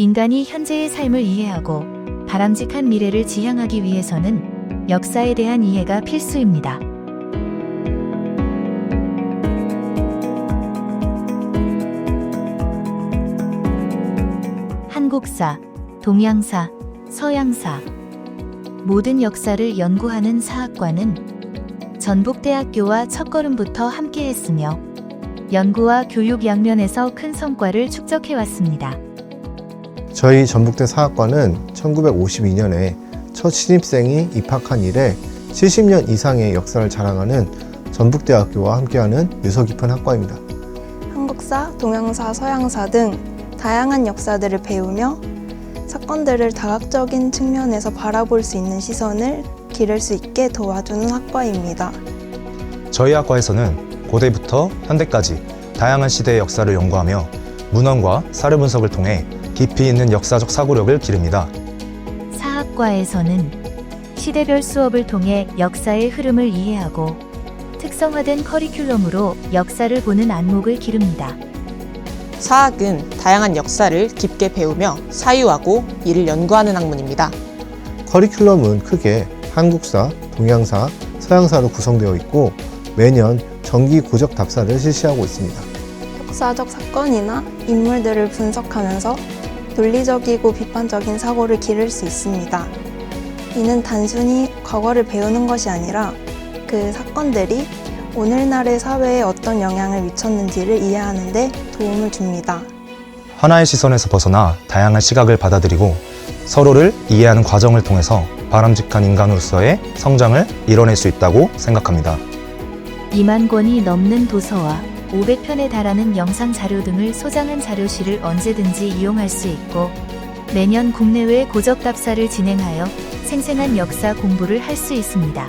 인간이 현재의 삶을 이해하고 바람직한 미래를 지향하기 위해서는 역사에 대한 이해가 필수입니다. 한국사, 동양사, 서양사 모든 역사를 연구하는 사학과는 전북대학교와 첫걸음부터 함께했으며 연구와 교육 양면에서 큰 성과를 축적해왔습니다. 저희 전북대 사학과는 1952년에 첫 신입생이 입학한 이래 70년 이상의 역사를 자랑하는 전북대학교와 함께하는 유서 깊은 학과입니다. 한국사, 동양사, 서양사 등 다양한 역사들을 배우며 사건들을 다각적인 측면에서 바라볼 수 있는 시선을 기를 수 있게 도와주는 학과입니다. 저희 학과에서는 고대부터 현대까지 다양한 시대의 역사를 연구하며 문헌과 사료 분석을 통해 깊이 있는 역사적 사고력을 기릅니다. 사학과에서는 시대별 수업을 통해 역사의 흐름을 이해하고 특성화된 커리큘럼으로 역사를 보는 안목을 기릅니다. 사학은 다양한 역사를 깊게 배우며 사유하고 이를 연구하는 학문입니다. 커리큘럼은 크게 한국사, 동양사, 서양사로 구성되어 있고 매년 정기 고적 답사를 실시하고 있습니다. 역사적 사건이나 인물들을 분석하면서 논리적이고 비판적인 사고를 기를 수 있습니다. 이는 단순히 과거를 배우는 것이 아니라 그 사건들이 오늘날의 사회에 어떤 영향을 미쳤는지를 이해하는 데 도움을 줍니다. 하나의 시선에서 벗어나 다양한 시각을 받아들이고 서로를 이해하는 과정을 통해서 바람직한 인간으로서의 성장을 이뤄낼 수 있다고 생각합니다. 2만 권이 넘는 도서와 500편에 달하는 영상 자료 등을 소장한 자료실을 언제든지 이용할 수 있고 매년 국내외 고적 답사를 진행하여 생생한 역사 공부를 할 수 있습니다.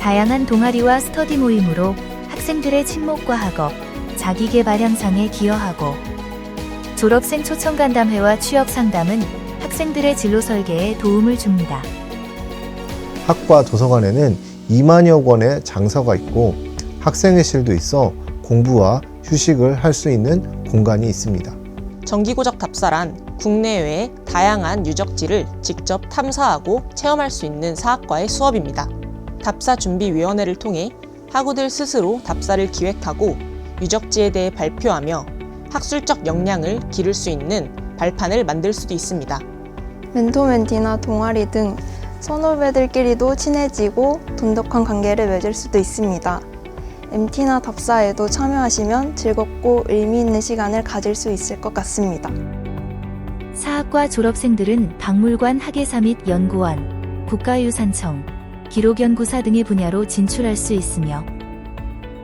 다양한 동아리와 스터디 모임으로 학생들의 친목과 학업, 자기개발 향상에 기여하고 졸업생 초청 간담회와 취업 상담은 학생들의 진로 설계에 도움을 줍니다. 학과 도서관에는 2만여 권의 장서가 있고 학생회실도 있어 공부와 휴식을 할 수 있는 공간이 있습니다. 정기고적 답사란 국내외의 다양한 유적지를 직접 탐사하고 체험할 수 있는 사학과의 수업입니다. 답사준비위원회를 통해 학우들 스스로 답사를 기획하고 유적지에 대해 발표하며 학술적 역량을 기를 수 있는 발판을 만들 수도 있습니다. 멘토 멘티나 동아리 등 선후배들끼리도 친해지고 돈독한 관계를 맺을 수도 있습니다. MT나 답사에도 참여하시면 즐겁고 의미 있는 시간을 가질 수 있을 것 같습니다. 사학과 졸업생들은 박물관 학예사 및 연구원, 국가유산청, 기록연구사 등의 분야로 진출할 수 있으며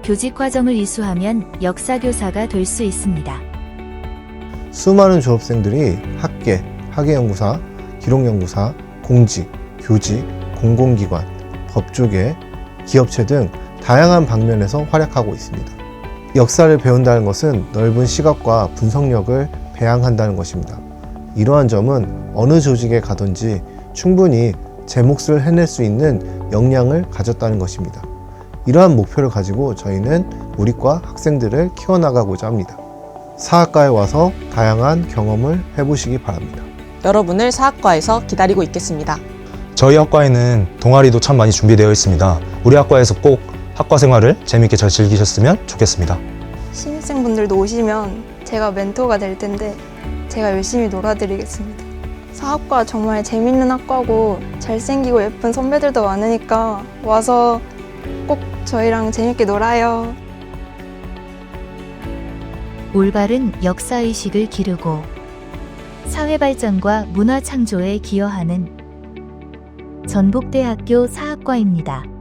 교직 과정을 이수하면 역사교사가 될 수 있습니다. 수많은 졸업생들이 학계, 학예연구사, 기록연구사, 공직, 교직, 공공기관, 법조계, 기업체 등 다양한 방면에서 활약하고 있습니다. 역사를 배운다는 것은 넓은 시각과 분석력을 배양한다는 것입니다. 이러한 점은 어느 조직에 가든지 충분히 제 몫을 해낼 수 있는 역량을 가졌다는 것입니다. 이러한 목표를 가지고 저희는 우리과 학생들을 키워나가고자 합니다. 사학과에 와서 다양한 경험을 해보시기 바랍니다. 여러분을 사학과에서 기다리고 있겠습니다. 저희 학과에는 동아리도 참 많이 준비되어 있습니다. 우리 학과에서 꼭 학과 생활을 재밌게 잘 즐기셨으면 좋겠습니다. 신입생분들도 오시면 제가 멘토가 될 텐데 제가 열심히 놀아드리겠습니다. 사학과 정말 재밌는 학과고 잘생기고 예쁜 선배들도 많으니까 와서 꼭 저희랑 재밌게 놀아요. 올바른 역사의식을 기르고 사회 발전과 문화 창조에 기여하는 전북대학교 사학과입니다.